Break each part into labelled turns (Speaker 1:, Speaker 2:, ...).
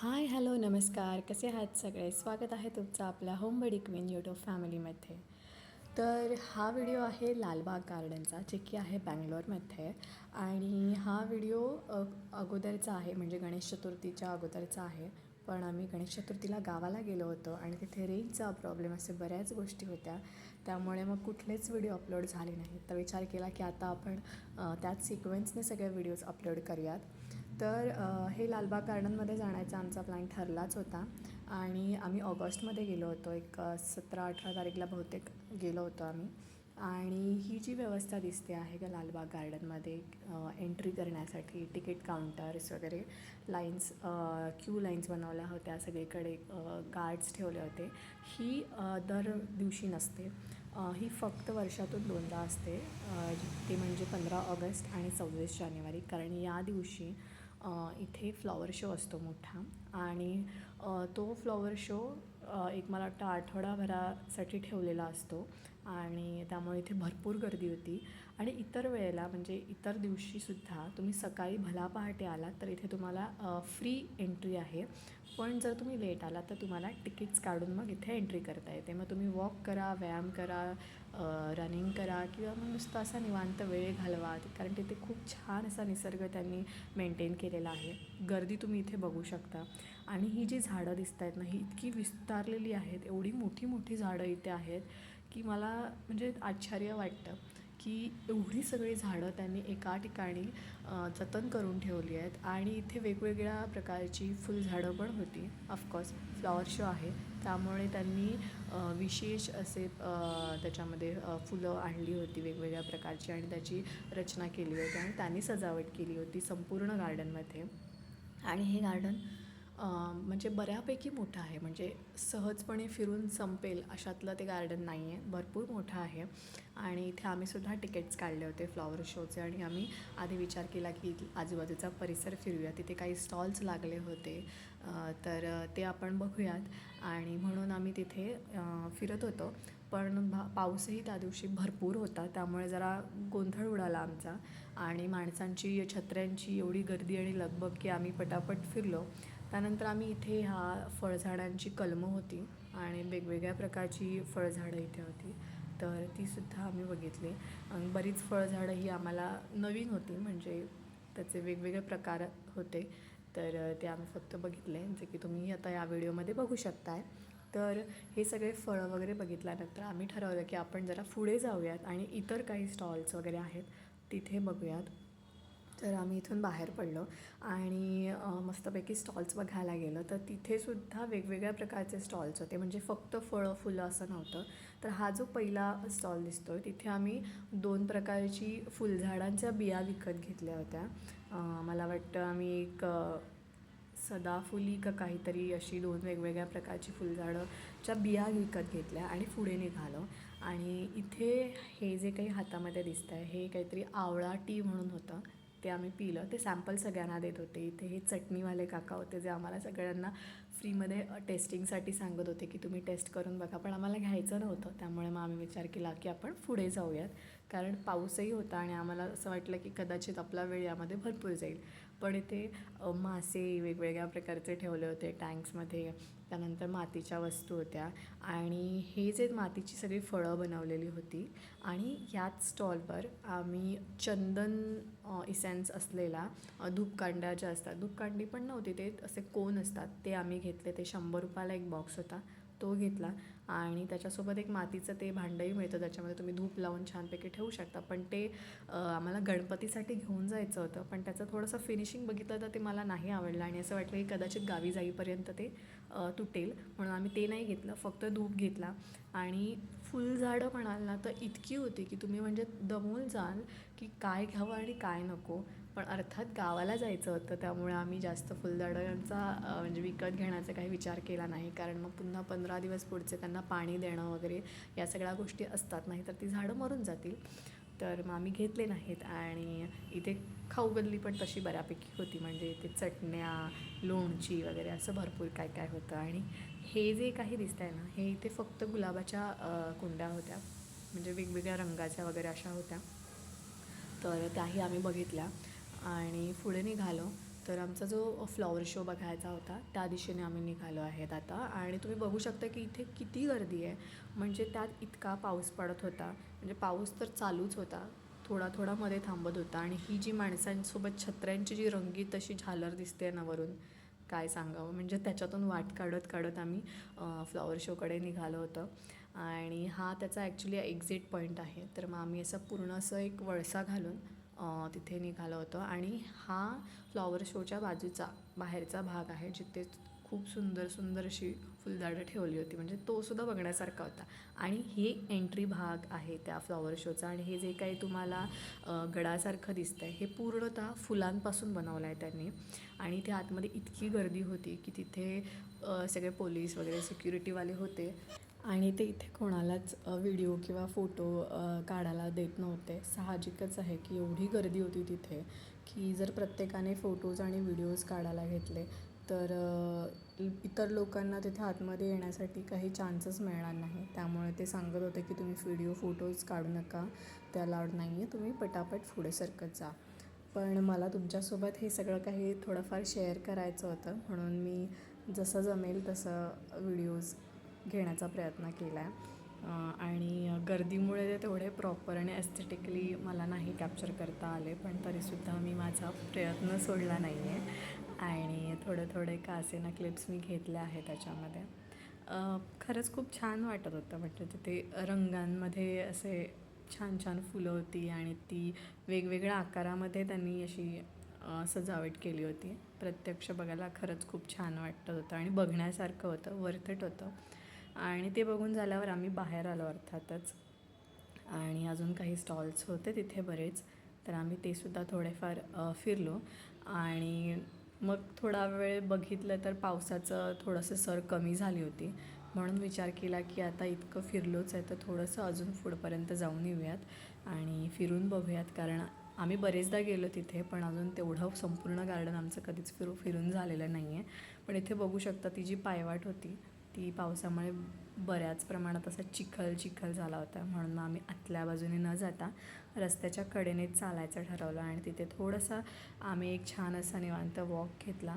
Speaker 1: Hi hello नमस्कार. कसे आहात सगळे? स्वागत आहे तुमचं आपल्या होम बडी क्वीन यूट्यूब फॅमिलीमध्ये. तर हा व्हिडिओ आहे लालबाग गार्डनचा जे की आहे बँगलोरमध्ये. आणि हा व्हिडिओ अगोदरचा आहे म्हणजे गणेश चतुर्थीच्या अगोदरचा आहे. पण आम्ही गणेश चतुर्थीला गावाला गेलो होतो आणि तिथे रेंजचा प्रॉब्लेम असे बऱ्याच गोष्टी होत्या. त्यामुळे मग कुठलेच व्हिडिओ अपलोड झाले नाहीत. तर विचार केला की आता आपण त्याच सिक्वेन्सने सगळे व्हिडिओज अपलोड करूयात. तर हे लालबाग गार्डनमध्ये जाण्याचा आमचा प्लॅन ठरलाच होता. आणि आम्ही ऑगस्टमध्ये गेलो होतो. एक सतरा अठरा तारीखला बहुतेक गेलो होतो आम्ही. आणि ही जी व्यवस्था दिसते आहे का लालबाग गार्डनमध्ये एंट्री करण्यासाठी तिकीट काउंटर्स वगैरे लाईन्स क्यू लाईन्स बनवल्या होत्या सगळीकडे गार्ड्स ठेवले होते ही दर दिवशी नसते. ही फक्त वर्षातून दोनदा असते. ते म्हणजे पंधरा ऑगस्ट आणि सव्वीस जानेवारी. कारण या दिवशी इथे फ्लॉवर शो असतो मोठा. आणि तो फ्लॉवर शो एक मला वाटतं आठवडाभरासाठी ठेवलेला असतो. आणि त्यामुळे इथे भरपूर गर्दी होती. आणि इतर वेळेला म्हणजे इतर दिवशीसुद्धा तुम्ही सकाळी भला पहाटे आलात तर इथे तुम्हाला फ्री एंट्री आहे. पण जर तुम्ही लेट आला तर तुम्हाला तिकीट्स काढून मग इथे एंट्री करता येते. मग तुम्ही वॉक करा व्यायाम करा रनिंग करा किंवा मग नुसतं असा निवांत वेळ घालवा. कारण तिथे खूप छान असा निसर्ग त्यांनी मेंटेन केलेला आहे. गर्दी तुम्ही इथे बघू शकता. आणि ही जी झाडं दिसत आहेत ना ही इतकी विस्तारलेली आहेत. एवढी मोठी मोठी झाडं इथे आहेत की मला म्हणजे आश्चर्य वाटतं. की एवढी सगळी झाडं त्यांनी एका ठिकाणी जतन करून ठेवली आहेत आणि इथे वेगवेगळ्या प्रकारची फुलझाडं पण होती. ऑफकोर्स फ्लॉवर शो आहे. त्यामुळे त्यांनी विशेष असे त्याच्यामध्ये फुलं आणली होती वेगवेगळ्या प्रकारची आणि त्याची रचना केली होती आणि त्यांनी सजावट केली होती संपूर्ण गार्डनमध्ये आणि हे गार्डन म्हणजे बऱ्यापैकी मोठं आहे. म्हणजे सहजपणे फिरून संपेल अशातलं ते गार्डन नाही आहे भरपूर मोठं आहे. आणि इथे आम्ही सुद्धा तिकीट्स काढले होते फ्लॉवर शोचे आणि आम्ही आधी विचार केला की आजूबाजूचा परिसर फिरूया. तिथे काही स्टॉल्स लागले होते. तर ते आपण बघूयात. आणि म्हणून आम्ही तिथे फिरत होतो. पण भा पाऊसही त्या दिवशी भरपूर होता. त्यामुळे जरा गोंधळ उडाला आमचा. आणि माणसांची छत्र्यांची एवढी गर्दी आणि लगबग की आम्ही पटापट फिरलो. त्यानंतर आम्ही इथे ह्या फळझाडांची कलमं होती आणि वेगवेगळ्या प्रकारची फळझाडं इथे होती. तर तीसुद्धा आम्ही बघितली. आणि बरीच फळझाडं ही आम्हाला नवीन होती म्हणजे त्याचे वेगवेगळे प्रकार होते. तर ते आम्ही फक्त बघितले जे की तुम्ही आता या व्हिडिओमध्ये बघू शकताय. तर हे सगळे फळं वगैरे बघितल्यानंतर आम्ही ठरवलं की आपण जरा पुढे जाऊयात आणि इतर काही स्टॉल्स वगैरे आहेत तिथे बघूयात. तर आम्ही इथून बाहेर पडलो आणि मस्तपैकी स्टॉल्स बघायला गेलो. तर तिथेसुद्धा वेगवेगळ्या प्रकारचे स्टॉल्स होते. म्हणजे फक्त फळं फुलं असं नव्हतं. तर हा जो पहिला स्टॉल दिसतो आहे तिथे आम्ही दोन प्रकारची फुलझाडांच्या बिया विकत घेतल्या होत्या. मला वाटतं आम्ही एक सदाफुली का काहीतरी अशी दोन वेगवेगळ्या प्रकारची फुलझाडंच्या बिया विकत घेतल्या आणि पुढे निघालो. आणि इथे हे जे काही हातामध्ये दिसतं आहे हे काहीतरी आवळा टी म्हणून होतं. ते आम्ही पिलं. ते सॅम्पल सगळ्यांना देत होते. इथे हे चटणीवाले काका होते जे आम्हाला सगळ्यांना फ्रीमध्ये टेस्टिंगसाठी सांगत होते की तुम्ही टेस्ट करून बघा. पण आम्हाला घ्यायचं नव्हतं. त्यामुळे मग आम्ही विचार केला की आपण पुढे जाऊयात. कारण पाऊसही होता आणि आम्हाला असं वाटलं की कदाचित आपला वेळ यामध्ये भरपूर जाईल. पण इथे मासे वेगवेगळ्या प्रकारचे ठेवले होते टँक्समध्ये. त्यानंतर मातीच्या वस्तू होत्या. आणि हे जे मातीची सगळी फळं बनवलेली होती आणि याच स्टॉलवर आम्ही चंदन इसेन्स असलेला धूपकांड्या ज्या असतात धूपकांडी पण नव्हती ते असे कोन असतात ते आम्ही घेतले. ते शंभर रुपयाला एक बॉक्स होता. तो घेतला. आणि त्याच्यासोबत एक मातीचं ते भांडंही मिळतं त्याच्यामध्ये तुम्ही धूप लावून छानपैकी ठेवू शकता. पण ते आम्हाला गणपतीसाठी घेऊन जायचं होतं. पण त्याचं थोडंसं फिनिशिंग बघितलं तर ते मला नाही आवडलं. आणि असं वाटलं की कदाचित गावी जाईपर्यंत ते तुटेल. म्हणून आम्ही ते नाही घेतलं फक्त धूप घेतला. आणि फुलझाडं म्हणाल ना तर इतकी होती की तुम्ही म्हणजे दमून जाल की काय घ्यावं आणि काय नको. पण अर्थात गावाला जायचं होतं त्यामुळे आम्ही जास्त फुलझाडांचा म्हणजे विकत घेण्याचा काही विचार केला नाही. कारण मग पुन्हा पंधरा दिवस पुढचे त्यांना पाणी देणं वगैरे या सगळ्या गोष्टी असतात. नाही तर ती झाडं मरून जातील. तर मग आम्ही घेतले नाहीत. आणि इथे खाऊ गल्ली पण तशी बऱ्यापैकी होती. म्हणजे इथे चटण्या लोणची वगैरे असं भरपूर काय काय होतं. आणि हे जे काही दिसत आहे ना हे इथे फक्त गुलाबाच्या कुंड्या होत्या. म्हणजे वेगवेगळ्या रंगाच्या वगैरे अशा होत्या. तर त्याही आम्ही बघितल्या. आणि पुढे निघालो. तर आमचा जो फ्लॉवर शो बघायचा होता त्या दिशेने आम्ही निघालो आहेत आता. आणि तुम्ही बघू शकता की इथे किती गर्दी आहे. म्हणजे त्यात इतका पाऊस पडत होता. म्हणजे पाऊस तर चालूच होता. थोडा थोडा मध्ये थांबत होता. आणि ही जी माणसांसोबत छत्र्यांची जी रंगीत अशी झालर दिसते ना वरून काय सांगावं? म्हणजे त्याच्यातून वाट काढत काढत आम्ही फ्लॉवर शोकडे निघालो होतो. आणि हा त्याचा ॲक्च्युली एक्झिट पॉईंट आहे. तर मग आम्ही असं पूर्ण असं एक वळसा घालून तिथे निघालं होतं आणि हा फ्लॉवर शोच्या बाजूचा बाहेरचा भाग आहे जिथे खूप सुंदर सुंदर अशी फुलझाडं ठेवली होती. म्हणजे तो सुद्धा बघण्यासारखा होता. आणि हे एंट्री भाग आहे त्या फ्लॉवर शोचा आणि हे जे काही तुम्हाला गडासारखं दिसतं आहे हे पूर्णतः फुलांपासून बनवलं आहे त्यांनी. आणि ते आतमध्ये इतकी गर्दी होती की तिथे सगळे पोलीस वगैरे सिक्युरिटीवाले होते. आणि ते इथे कोणालाच व्हिडिओ किंवा फोटो काढायला देत नव्हते. साहजिकच आहे की एवढी गर्दी होती तिथे की जर प्रत्येकाने फोटोज आणि व्हिडिओज काढायला घेतले तर इतर लोकांना तिथे आतमध्ये येण्यासाठी काही चान्सच मिळणार नाही. त्यामुळे ते सांगत होते की तुम्ही व्हिडिओ फोटोज काढू नका ते अलाउड नाही आहे तुम्ही पटापट पुढे सरकत जा. पण मला तुमच्यासोबत हे सगळं काही थोडंफार शेअर करायचं होतं म्हणून मी जसं जमेल तसं व्हिडिओज घेण्याचा प्रयत्न केला आहे आणि गर्दीमुळे ते तेवढे प्रॉपर आणि एस्थेटिकली मला नाही कॅप्चर करता आले पण तरीसुद्धा मी माझा प्रयत्न सोडला नाही आहे आणि थोडे थोडे कासेना क्लिप्स मी घेतल्या आहेत त्याच्यामध्ये. खरंच खूप छान वाटत होतं म्हणजे तिथे रंगांमध्ये असे छान छान फुलं होती आणि ती वेगवेगळ्या आकारामध्ये त्यांनी अशी सजावट केली होती. प्रत्यक्ष बघायला खरंच खूप छान वाटत होतं आणि बघण्यासारखं होतं वर्थ इट होतं. आणि ते बघून झाल्यावर आम्ही बाहेर आलो अर्थातच. आणि अजून काही स्टॉल्स होते तिथे बरेच तर आम्ही ते सुद्धा थोडेफार फिरलो. आणि मग थोडा वेळ बघितलं तर पावसाचं थोडंसं सर कमी झाली होती. म्हणून विचार केला की आता इतकं फिरलोच आहे तर थोडंसं अजून पुढपर्यंत जाऊन येऊयात आणि फिरून बघूयात. कारण आम्ही बरेचदा गेलो तिथे पण अजून तेवढं संपूर्ण गार्डन आमचं कधीच फिरू फिरून झालेलं नाही आहे पण इथे बघू शकता ती जी पायवाट होती ती पावसामुळे बऱ्याच प्रमाणात असा चिखल चिखल झाला होता. म्हणून मग आम्ही आतल्या बाजूने न जाता रस्त्याच्या कडेने चालायचं ठरवलं आणि तिथे थोडंसं आम्ही एक छान असा निवांत वॉक घेतला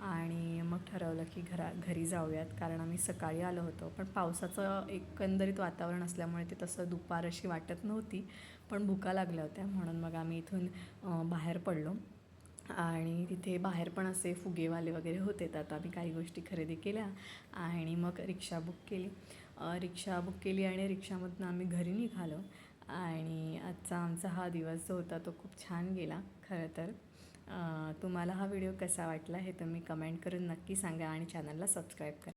Speaker 1: आणि मग ठरवलं की घरा घरी जाऊयात. कारण आम्ही सकाळी आलो होतो. पण पावसाचं एकंदरीत वातावरण असल्यामुळे ते तसं दुपार अशी वाटत नव्हती. पण भुका लागल्या होत्या. म्हणून मग आम्ही इथून बाहेर पडलो. आणि तिथे बाहेर पण असे फुगेवाले वगैरे होते तर आता आम्ही काही गोष्टी खरेदी केल्या आणि मग रिक्षा बुक केली. रिक्षा बुक केली आणि रिक्षामधून आम्ही घरी निघालो आणि आजचा आमचा हा दिवस जो होता तो खूप छान गेला खरं तर. तुम्हाला हा व्हिडिओ कसा वाटला हे तुम्ही कमेंट करून नक्की सांगा आणि चॅनलला सबस्क्राईब करा.